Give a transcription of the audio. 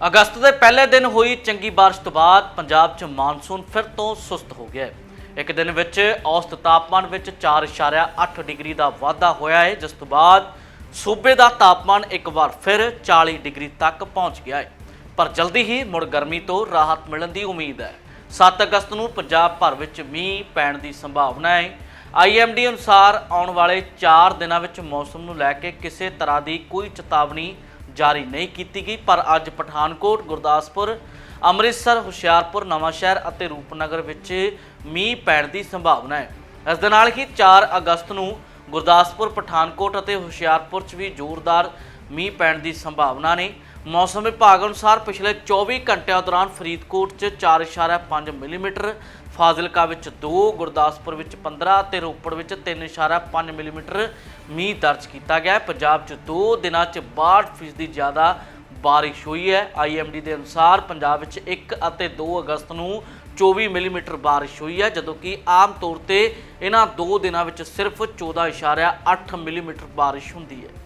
ਅਗਸਤ ਦੇ ਪਹਿਲੇ ਦਿਨ ਹੋਈ ਚੰਗੀ ਬਾਰਿਸ਼ ਤੋਂ ਬਾਅਦ ਪੰਜਾਬ 'ਚ ਮਾਨਸੂਨ ਫਿਰ ਤੋਂ ਸੁਸਤ ਹੋ ਗਿਆ ਹੈ। ਇੱਕ ਦਿਨ ਵਿੱਚ ਔਸਤ ਤਾਪਮਾਨ ਵਿੱਚ 4.8 ਡਿਗਰੀ ਦਾ ਵਾਧਾ ਹੋਇਆ ਹੈ, ਜਿਸ ਤੋਂ ਬਾਅਦ ਸੂਬੇ ਦਾ ਤਾਪਮਾਨ ਇੱਕ ਵਾਰ ਫਿਰ 40 ਡਿਗਰੀ ਤੱਕ ਪਹੁੰਚ ਗਿਆ ਹੈ। ਪਰ ਜਲਦੀ ਹੀ ਮੁੜ ਗਰਮੀ ਤੋਂ ਰਾਹਤ ਮਿਲਣ ਦੀ ਉਮੀਦ ਹੈ। 7 ਅਗਸਤ ਨੂੰ ਪੰਜਾਬ ਭਰ ਵਿੱਚ ਮੀਂਹ ਪੈਣ ਦੀ ਸੰਭਾਵਨਾ ਹੈ। ਆਈਐਮਡੀ ਅਨੁਸਾਰ ਆਉਣ ਵਾਲੇ 4 ਦਿਨਾਂ ਵਿੱਚ ਮੌਸਮ ਨੂੰ ਲੈ ਕੇ ਕਿਸੇ ਤਰ੍ਹਾਂ ਦੀ ਕੋਈ ਚੇਤਾਵਨੀ ਜਾਰੀ ਨਹੀਂ ਕੀਤੀ ਗਈ, ਪਰ ਅੱਜ ਪਠਾਨਕੋਟ, ਗੁਰਦਾਸਪੁਰ, ਅੰਮ੍ਰਿਤਸਰ, ਹੁਸ਼ਿਆਰਪੁਰ, ਨਵਾਂਸ਼ਹਿਰ ਅਤੇ ਰੂਪਨਗਰ ਵਿੱਚ ਮੀਂਹ ਪੈਣ ਦੀ ਸੰਭਾਵਨਾ ਹੈ। ਇਸ ਦੇ ਨਾਲ ਹੀ 4 ਅਗਸਤ ਨੂੰ ਗੁਰਦਾਸਪੁਰ, ਪਠਾਨਕੋਟ ਅਤੇ ਹੁਸ਼ਿਆਰਪੁਰ 'ਚ ਵੀ ਜ਼ੋਰਦਾਰ ਮੀਂਹ ਪੈਣ ਦੀ ਸੰਭਾਵਨਾ ਨੇ। ਮੌਸਮ ਵਿਭਾਗ ਅਨੁਸਾਰ ਪਿਛਲੇ 24 ਘੰਟਿਆਂ ਦੌਰਾਨ ਫਰੀਦਕੋਟ 'ਚ 4.5 ਮਿਲੀਮੀਟਰ, ਫਾਜ਼ਿਲਕਾ ਵਿੱਚ 2 ਗੁਰਦਾਸਪੁਰ ਵਿੱਚ 15 ਅਤੇ ਰੋਪੜ ਵਿੱਚ 3.5 ਮਿਲੀਮੀਟਰ ਮੀਂਹ ਦਰਜ ਕੀਤਾ ਗਿਆ ਪੰਜਾਬ 'ਚ 2 ਦਿਨਾਂ 'ਚ 62% ਫੀਸਦੀ ਜ਼ਿਆਦਾ ਬਾਰਿਸ਼ ਹੋਈ ਹੈ। ਆਈਐਮਡੀ ਦੇ ਅਨੁਸਾਰ ਪੰਜਾਬ ਵਿੱਚ 1 ਅਤੇ 2 ਅਗਸਤ ਨੂੰ 24 ਮਿਲੀਮੀਟਰ ਬਾਰਿਸ਼ ਹੋਈ ਹੈ, ਜਦੋਂ ਕਿ ਆਮ ਤੌਰ ਤੇ ਇਹਨਾਂ 2 ਦਿਨਾਂ ਵਿੱਚ ਸਿਰਫ 14.8 ਮਿਲੀਮੀਟਰ ਬਾਰਿਸ਼ ਹੁੰਦੀ ਹੈ।